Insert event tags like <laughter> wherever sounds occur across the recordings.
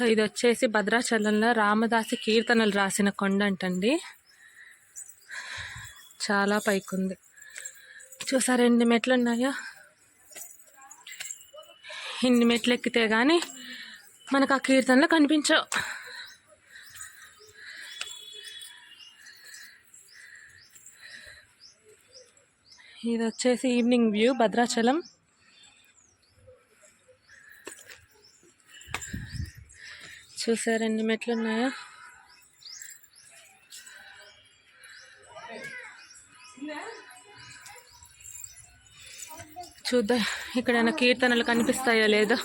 So ఇది వచ్చేసి భద్రాచలంలో రామదాసి కీర్తనలు రాసిన కొండ అంటండి. చాలా పైకుంది. చూసారా ఎన్ని మెట్లు ఉన్నాయా ఇన్ని మెట్లు ఎక్కితే కానీ మనకు ఆ కీర్తనలు కనిపించవు. ఇది వచ్చేసి ఈవినింగ్ వ్యూ భద్రాచలం. చూసారు ఎన్ని మెట్లు ఉన్నాయో? చూద్దాం. ఇక్కడ కీర్తనలు కనిపిస్తాయో లేదో.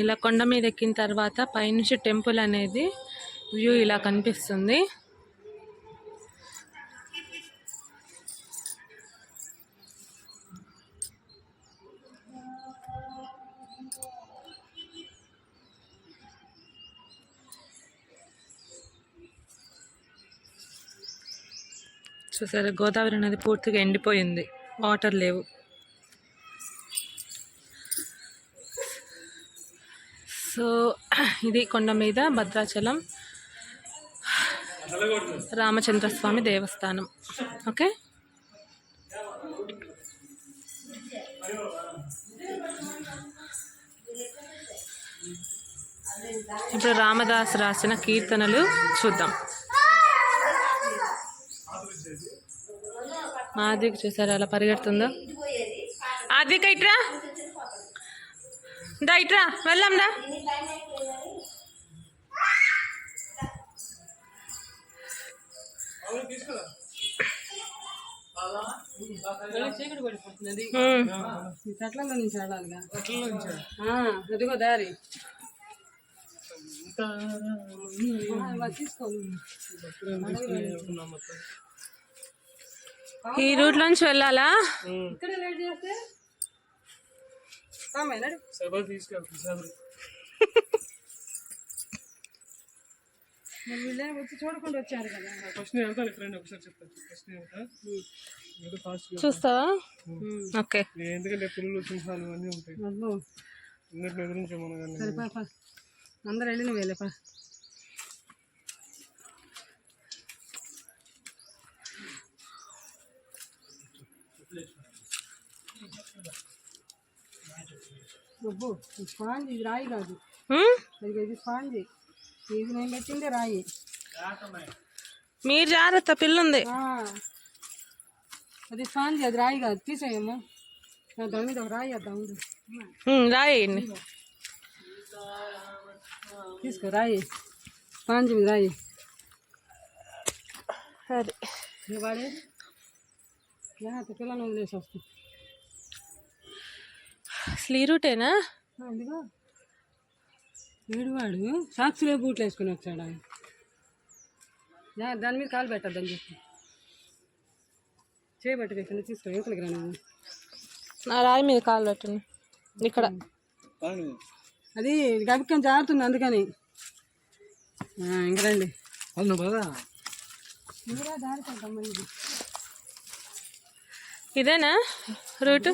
ఇలా కొండ మీద ఎక్కిన తర్వాత పైనుంచి టెంపుల్ అనేది వ్యూ ఇలా కనిపిస్తుంది. చూసారా? గోదావరి నది పూర్తిగా ఎండిపోయింది. వాటర్ లేవు. సో ఇది కొండ మీద భద్రాచలం రామచంద్రస్వామి దేవస్థానం. ఓకే? ఇప్పుడు రామదాస్ రాసిన కీర్తనలు చూద్దాం. ఆదిక్ చూసారు అలా పరిగెడుతుందో? ఆదిక ఇట్రా. దా ఇట్రా వెళ్దాం చెట్లలో నుంచి ఆడాలిగా. ఆ, అదిగో దారి. తీసుకోవాలి ఈ రూట్ నుంచి వెళ్ళాలా? ఇక్కడ లేట్ చేస్తే? కామేనా మరి వీళ్ళే వచ్చి చూడకుండా వచ్చారు కదా. ఫస్ట్ నేను వెళ్తాను ఫ్రెండ్ ఒకసారి చెప్తాను ఫస్ట్ నేను వెళ్తా. ఏదో ఫాస్ట్ చూస్తావా? ఓకే. ఎందుకంటే పులులు సింహాలు అన్నీ ఉంటాయి. అందరు వెళ్ళి నువ్వు వెళ్ళపా అబ్బో స్పాంజ్ ఇది రాయి కాదు? ఇది స్పాంజ్. ఇది నేను పెట్టిందే రాయి. మీరు జాగ్రత్త పిల్లుంది. అది స్పాంజ్ అది రాయి కాదు. తీసేయమ్మా. నా దాని మీద రాయి వేద్దాం ఉండు. ఉమ్, రాయండి తీసుకో రాయి. స్పాంజ్ మీద రాయి. సరే. లేకపోతే పిల్లలు వదిలేసి వస్తాం. అసలు ఈ రూటేనా ఇదిగో. వీడువాడు సాక్షులే బూట్లు వేసుకుని వచ్చాడు? ఆయన దాని మీద కాలు పెట్టద్దని చెప్పి. చేయబట్టి కింద తీసుకో యువతలకి రా నువ్వు. నా రాయి మీద కాలు పెట్టండి. ఇక్కడ. అది గబిక్కని జారుతుంది అందుకని. ఆ, ఇంక రండి. అవును బాగా మీరా దారి కొడతాం ఇది ఇదేనా రూటు?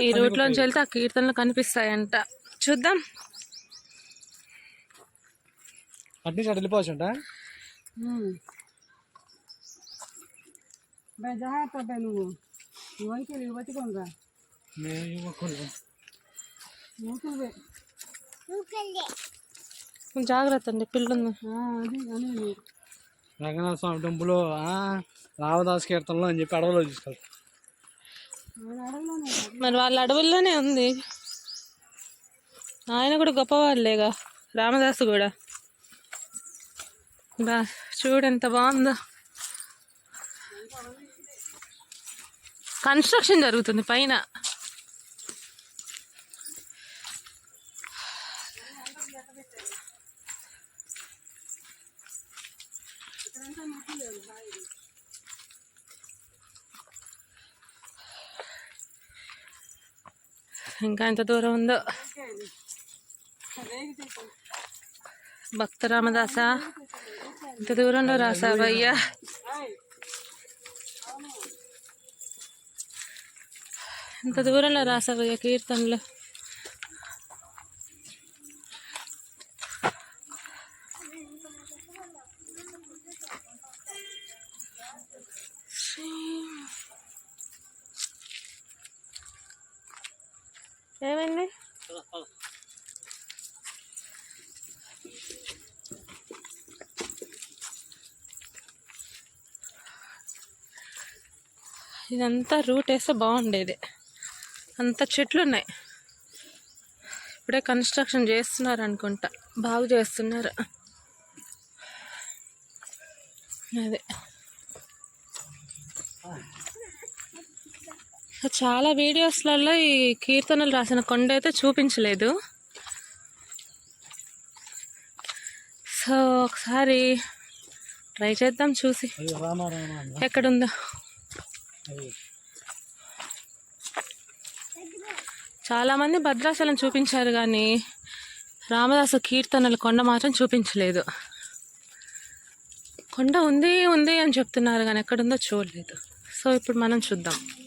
ఈ రూట్లోంచి వెళ్తే ఆ కీర్తనలు కనిపిస్తాయంట. చూద్దాం. అటు నుంచి వెళ్ళిపోవచ్చు అంట జాగ్రత్త నువ్వు. నువ్వు అంకె నువ్వు పట్టుకోనరా మేము యువకులు జాగ్రత్త అండి పిల్లలు రంగనాథ స్వామి టెంపుల్ రామదాస్ కీర్తనలో అని చెప్పి అడవిలో తీసుకెళ్తారు మరి వాళ్ళ అడవుల్లోనే ఉంది. ఆయన కూడా గొప్పవాళ్ళేగా రామదాసు కూడా. బా చూడు ఎంత బాగుందో. కన్స్ట్రక్షన్ జరుగుతుంది పైన. ఇంకా ఎంత దూరం ఉందో. భక్త రామదాస ఇంత దూరంలో రాసావయ్యా ఇంత దూరంలో రాసావయ్యా కీర్తనలు. ఏమైంది? ఇదంతా రూట్ వేస్తే బాగుండేది. అంత చెట్లు ఉన్నాయి ఇప్పుడే కన్స్ట్రక్షన్ చేస్తున్నారు అనుకుంటా బాగు చేస్తున్నారు. అదే. చాలా వీడియోస్లలో ఈ కీర్తనలు రాసిన కొండ అయితే చూపించలేదు. సో ఒకసారి ట్రై చేద్దాం చూసి. ఎక్కడుందో. చాలామంది భద్రాచలం చూపించారు కానీ రామదాస కీర్తనల కొండ మాత్రం చూపించలేదు. కొండ ఉంది ఉంది అని చెప్తున్నారు కానీ ఎక్కడుందో చూడలేదు. సో ఇప్పుడు మనం చూద్దాం.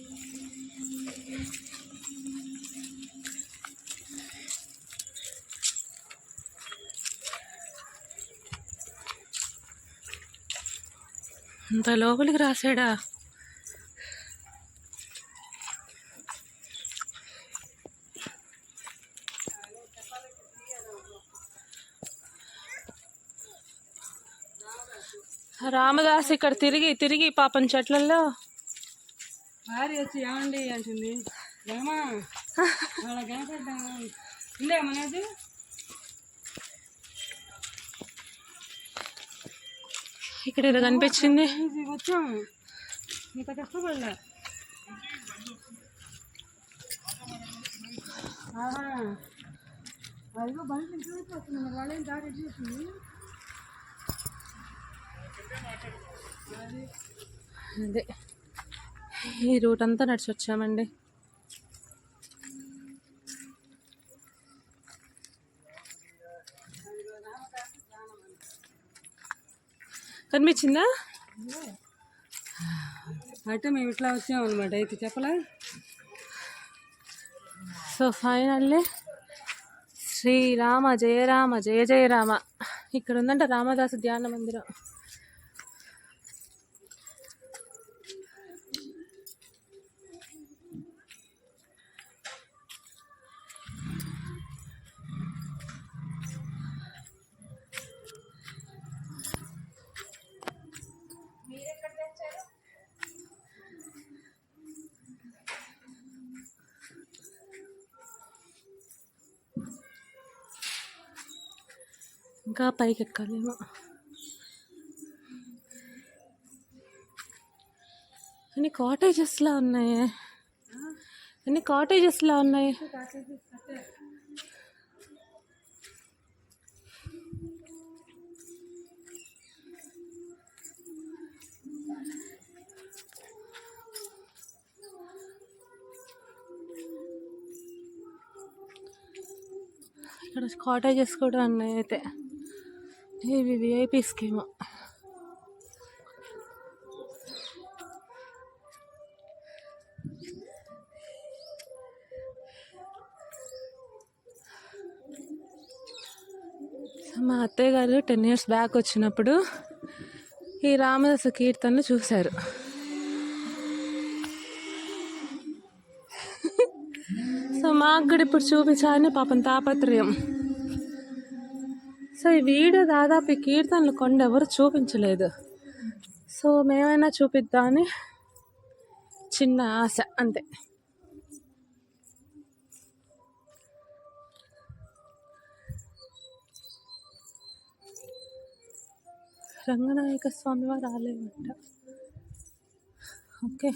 అంత లోపలికి రాశాడా? రామదాస్ ఇక్కడ తిరిగి తిరిగి పాపం చెట్లలో భార్య వచ్చి ఏమండి అంటుంది? గమా <laughs> వాళ్ళ కనపడ్డాము ఉండే మనది? ఇక్కడ దారి కనిపించింది. అదే. ఈ రూట్ అంతా నడిచి వచ్చామండి కనిపించిందా? అంటే మేము ఇట్లా వచ్చాము అనమాట అయితే చెప్పలే? సో ఫైనల్లీ శ్రీరామ జయ రామ జయ జయ రామ. ఇక్కడ ఉందంట రామదాసు ధ్యాన మందిరం. ఇంకా పైకి ఎక్కాలేమో అన్ని కాటేజెస్లా ఉన్నాయి అన్ని కాటేజెస్లా ఉన్నాయి ఇక్కడ కాటేజెస్ కూడా ఉన్నాయి అయితే ఇవి విఐపీ స్కీమ్ మా అత్తయ్య గారు టెన్ ఇయర్స్ బ్యాక్ వచ్చినప్పుడు ఈ రామదాస కీర్తనను చూశారు. సో మాకు కూడా ఇప్పుడు చూపించాలని పాపం తాపత్రయం. సో ఈ వీడియో దాదాపు ఈ కీర్తనలు కొండ ఎవరు చూపించలేదు. సో మేమైనా చూపిద్దామని చిన్న ఆశ అంతే. రంగనాయక స్వామి వారు రాలేదంట. ఓకే.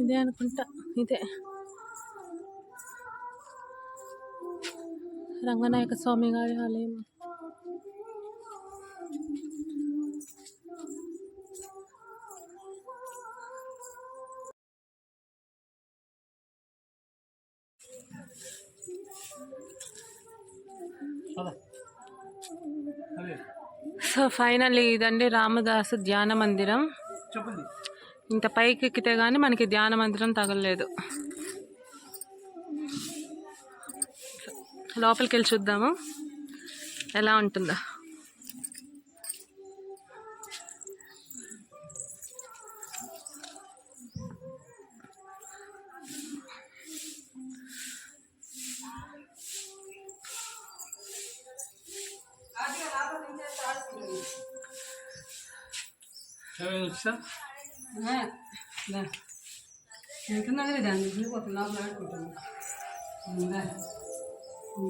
ఇదే అనుకుంటా. ఇదే. రంగనాయక స్వామి గారి ఆలయం సో ఫైనల్లీ ఇదండి రామదాసు ధ్యాన మందిరం. ఇంత పైకి ఎక్కితే కానీ మనకి ధ్యాన మందిరం తగలలేదు. లోపలికి వెళ్ళి చూద్దాము. ఎలా ఉంటుందో. వెళ్తున్నా కదా దాన్ని వెళ్ళిపోతున్నా లోపల ఆడుకుంటాను సో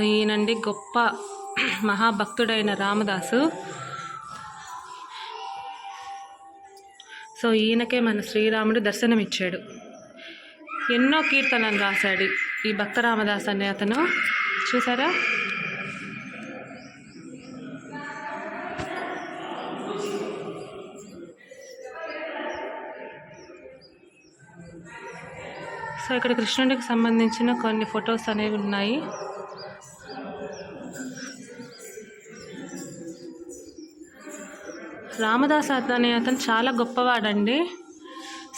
ఈయనండి గొప్ప మహాభక్తుడైన రామదాసు. సో ఈయనకే మన శ్రీరాముడు దర్శనమిచ్చాడు. ఎన్నో కీర్తనలు రాశాడు ఈ భక్త రామదాస్ అనే అతను. చూసారా? సో ఇక్కడ కృష్ణుడికి సంబంధించిన కొన్ని ఫొటోస్ అనేవి ఉన్నాయి. రామదాస్ అతని అతను చాలా గొప్పవాడండి.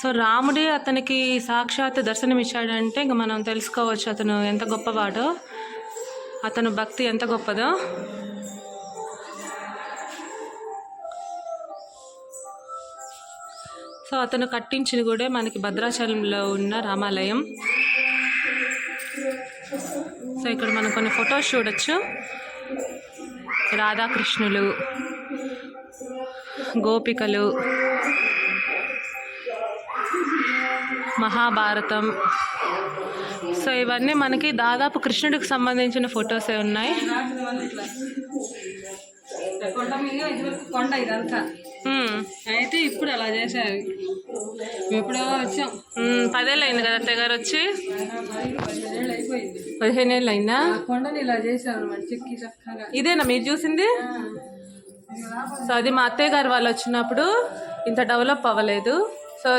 సో రాముడే అతనికి సాక్షాత్ దర్శనం ఇచ్చాడంటే ఇంక మనం తెలుసుకోవచ్చు అతను ఎంత గొప్పవాడో అతను భక్తి ఎంత గొప్పదో. సో అతను కట్టించిన కూడా మనకి భద్రాచలంలో ఉన్న రామాలయం. సో ఇక్కడ మనం కొన్ని ఫొటోస్ చూడొచ్చు. రాధాకృష్ణులు గోపికలు మహాభారతం. సో ఇవన్నీ మనకి దాదాపు కృష్ణుడికి సంబంధించిన ఫొటోసే ఉన్నాయి. కొండ ఇదంతా. అయితే ఇప్పుడు అలా చేశారు. ఎప్పుడో వచ్చాం. పదేళ్ళు అయింది కదా అత్తయ్య గారు వచ్చి? పది పదిహేను ఏళ్ళు అయిందా కొండని ఇలా చేశారు చెక్కి చక్కగా. ఇదేనా మీరు చూసింది? సో అది మా అత్తయ్య గారు వాళ్ళు వచ్చినప్పుడు ఇంత డెవలప్ అవ్వలేదు. సో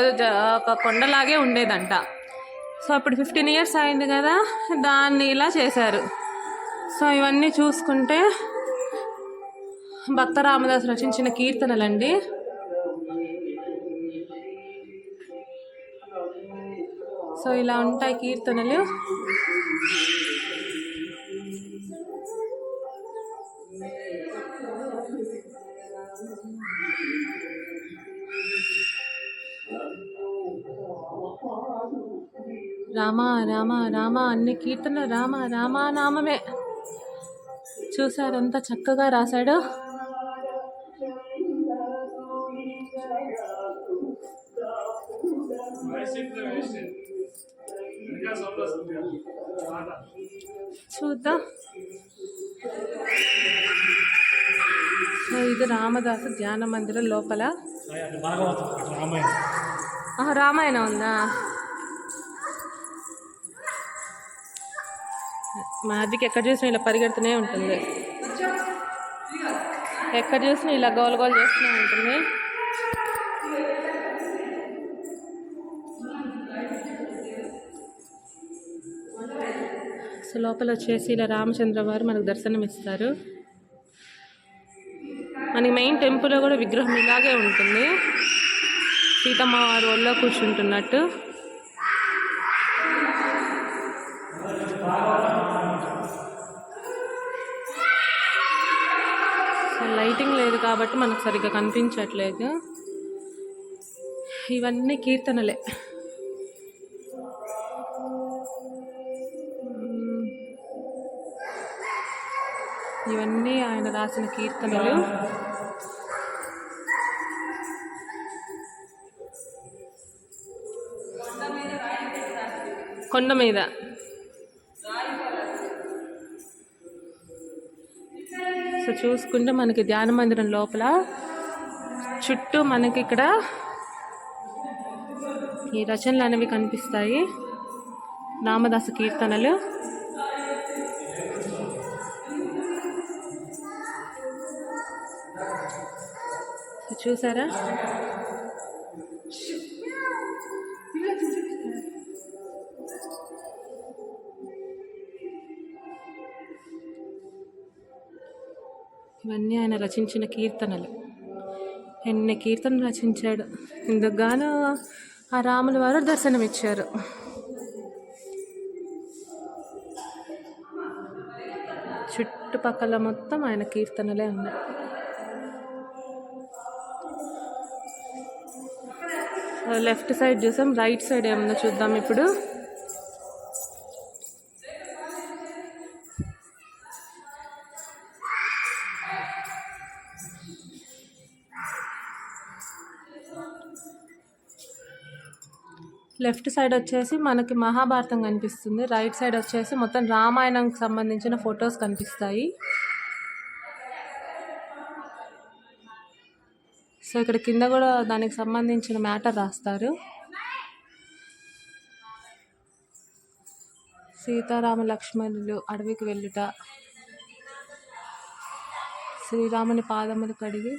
ఒక కొండలాగే ఉండేదంట. సో ఇప్పుడు ఫిఫ్టీన్ ఇయర్స్ అయింది కదా దాన్ని ఇలా చేశారు. సో ఇవన్నీ చూసుకుంటే భక్త రామదాస్ రచించిన కీర్తనలండి. సో ఇలా ఉంటాయి కీర్తనలు. రామ రామ రామ అన్ని కీర్తనలు రామ రామానామమే నామమే. ఎంత చక్కగా రాశాడు? చూద్దాం. సో ఇది రామదాసు ధ్యాన మందిరం లోపల. రామాయణం ఉందా? మా అద్దెకి ఎక్కడ చూసినా ఇలా పరిగెడుతూనే ఉంటుంది. ఎక్కడ చూసినా ఇలా గోల గోల చేస్తూనే ఉంటుంది. లోపల వచ్చేసి ఇలా రామచంద్ర వారు మనకు దర్శనం ఇస్తారు మనకి మెయిన్ టెంపుల్లో కూడా విగ్రహం ఇలాగే ఉంటుంది. సీతమ్మ వారు ఒళ్ళో కూర్చుంటున్నట్టు. లైటింగ్ లేదు కాబట్టి మనకు సరిగ్గా కనిపించట్లేదు. ఇవన్నీ కీర్తనలే. ఆయన రాసిన కీర్తనలు. కొండ మీద. సో చూసుకుంటే మనకి ధ్యాన మందిరం లోపల చుట్టూ మనకి ఇక్కడ ఈ రచనలు అనేవి కనిపిస్తాయి. రామదాస కీర్తనలు. చూసారా? ఇవన్నీ ఆయన రచించిన కీర్తనలు. ఎన్ని కీర్తనలు రచించాడు. ఇందుకుగాను ఆ రాముల వారు దర్శనమిచ్చారు. చుట్టుపక్కల మొత్తం ఆయన కీర్తనలే ఉన్నాయి. Uh, లెఫ్ట్ సైడ్ చూసాం రైట్ సైడ్ ఏమన్నా చూద్దాం ఇప్పుడు. లెఫ్ట్ సైడ్ వచ్చేసి మనకి మహాభారతం కనిపిస్తుంది. రైట్ సైడ్ వచ్చేసి మొత్తం రామాయణంకి సంబంధించిన ఫొటోస్ కనిపిస్తాయి. సో ఇక్కడ కింద కూడా దానికి సంబంధించిన మ్యాటర్ రాస్తారు. సీతారామ లక్ష్మణులు అడవికి వెళ్ళుట. శ్రీరాముని పాదములు కడిగి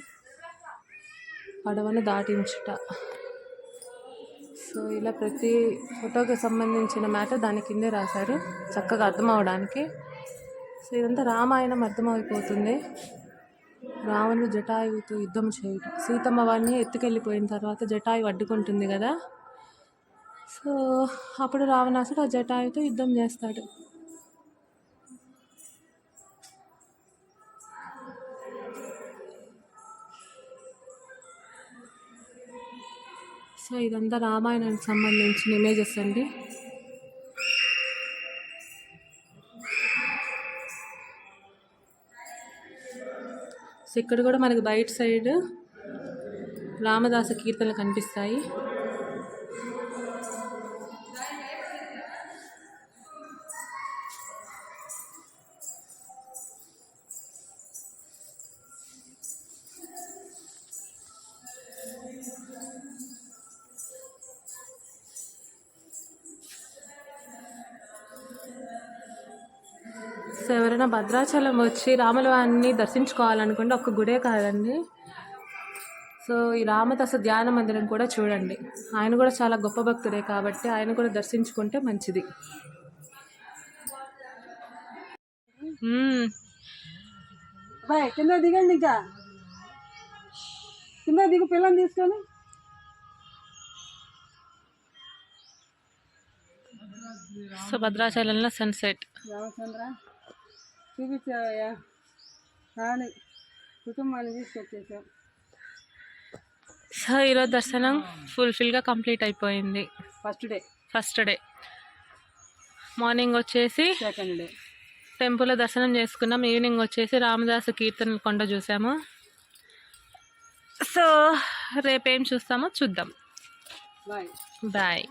పడవను దాటించుట. సో ఇలా ప్రతి ఫోటోకి సంబంధించిన మ్యాటర్ దాని కిందే రాశారు. చక్కగా అర్థం అవడానికి సో ఇదంతా రామాయణం అర్థమైపోతుంది రావణుడు జటాయువుతో యుద్ధం చేయటం. సీతమ్మ వారిని ఎత్తుకెళ్ళిపోయిన తర్వాత జటాయు అడ్డుకుంటుంది కదా. సో అప్పుడు రావణాసుడు ఆ జటాయుతో యుద్ధం చేస్తాడు. సో ఇదంతా రామాయణానికి సంబంధించిన ఇమేజెస్ అండి. సో ఇక్కడ కూడా మనకి బయట సైడ్ రామదాస కీర్తనలు కనిపిస్తాయి. ఎవరైనా భద్రాచలం వచ్చి రాముల వారిని దర్శించుకోవాలనుకుంటే ఒక్క గుడే కాదండి. సో ఈ రామదాస ధ్యాన మందిరం కూడా చూడండి. ఆయన కూడా చాలా గొప్ప భక్తుడే కాబట్టి ఆయన కూడా దర్శించుకుంటే మంచిది. కింద దిగండి ఇంకా. కింద దిగు పిల్లని తీసుకొని. సో భద్రాచలంలో సన్సెట్ రామచంద్ర. చూపించావయ్యా రాని కుటుంబాన్ని తీసుకొచ్చేసాం సో ఈరోజు దర్శనం ఫుల్ఫిల్గా కంప్లీట్ అయిపోయింది. First day first day morning వచ్చేసి సెకండ్ డే టెంపుల్లో దర్శనం చేసుకున్నాం. ఈవినింగ్ వచ్చేసి రామదాస కీర్తన కొండ చూసాము. సో రేపేం చూస్తామో చూద్దాం. Bye bye